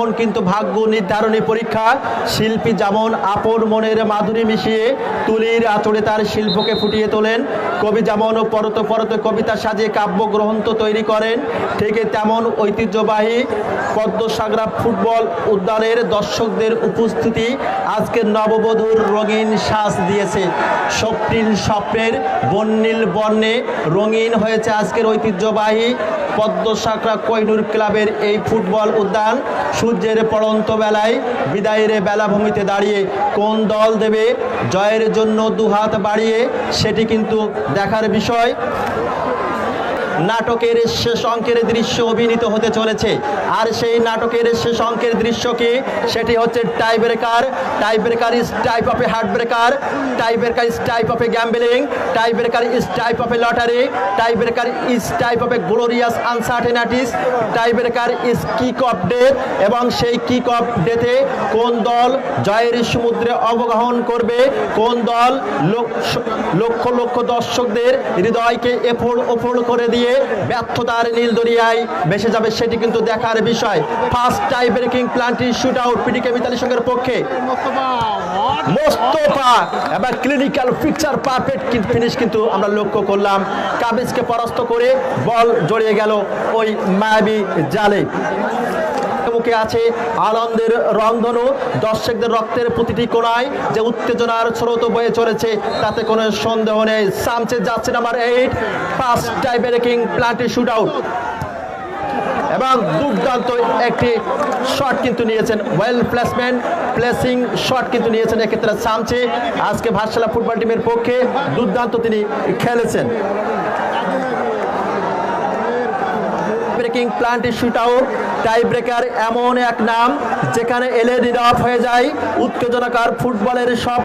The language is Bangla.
এখন কিন্তু ভাগ্য নির্ধারণী পরীক্ষা শিল্পী যেমন আপন মনের মাধুরী মিশিয়ে তুলির আচরে তার শিল্পকে ফুটিয়ে তোলেন। কবি যেমন পরত পরত কবিতা সাজিয়ে কাব্যগ্রন্থ তৈরি করেন, ঠিক তেমন ঐতিহ্যবাহী পদ্মসাগরা ফুটবল উদ্যানের দর্শকদের উপস্থিতি আজকের নববধূর রঙিন শ্বাস দিয়েছে। স্বপ্নীল স্বপ্নের বন্নীল বর্ণে রঙিন হয়েছে আজকের ঐতিহ্যবাহী পদ্মসাকরা কৈনুর ক্লাবের এই ফুটবল উদ্যান। সূর্যের পড়ন্ত বেলায় বিদায়ের বেলাভূমিতে দাঁড়িয়ে কোন দল দেবে জয়ের জন্য দুহাত বাড়িয়ে সেটি কিন্তু দেখার বিষয়। নাটকের শেষ অঙ্কের দৃশ্য অভিনীত হতে চলেছে। আর সেই নাটকের শেষ অঙ্কের দৃশ্য কি? সেটি হচ্ছে tie breaker tie breaker is type of a heart breaker tie breaker is type of a gambling. Tie breaker is type of a lottery. Tie breaker is type of a glorious uncertainties. Tie breaker is kick of death এবং সেই কিক অফ ডেথে কোন দল জয়ের সমুদ্রে অবগাহন করবে? কোন দল লক্ষ লক্ষ দর্শকদের হৃদয়কে এফোড় ওফোড় করে দিয়ে ব্যর্থতার নীল দরিয়ায় যাবে সেটি কিন্তু দেখার বিষয়। First tie breaking penalty shoot out পিডিকে Mitali সঙ্গের পক্ষে। মোস্তফা, এবার ক্লিনিক্যাল পারফেক্ট ফিনিশ কিন্তু আমরা লক্ষ্য করলাম। কাবিজকে পরাস্ত করে বল জড়িয়ে গেল ওই মায়াবী জালে। মুখে আছে আনন্দের রংধনু দর্শকদের রক্তের প্রতিটি কোণায় যে উত্তেজনার স্রোত বয়ে চলেছে, তাতে কোনো সন্দেহ নেই। সামচে যাচ্ছে number eight first tie breaking penalty shoot out এবং দুর্দান্ত একটি শট কিন্তু নিয়েছেন ওয়েল প্লেসমেন্ট প্লেসিং শট কিন্তু নিয়েছেন এক্ষেত্রে সামচে আজকে ভারসালা ফুটবল টিমের পক্ষে দুর্দান্ত তিনি খেলেছেন। Breaking penalty shoot out tie breaker এমন এক নাম যেখানে এলে অফ হয়ে যায়। উত্তেজনাকার ফুটবলের সব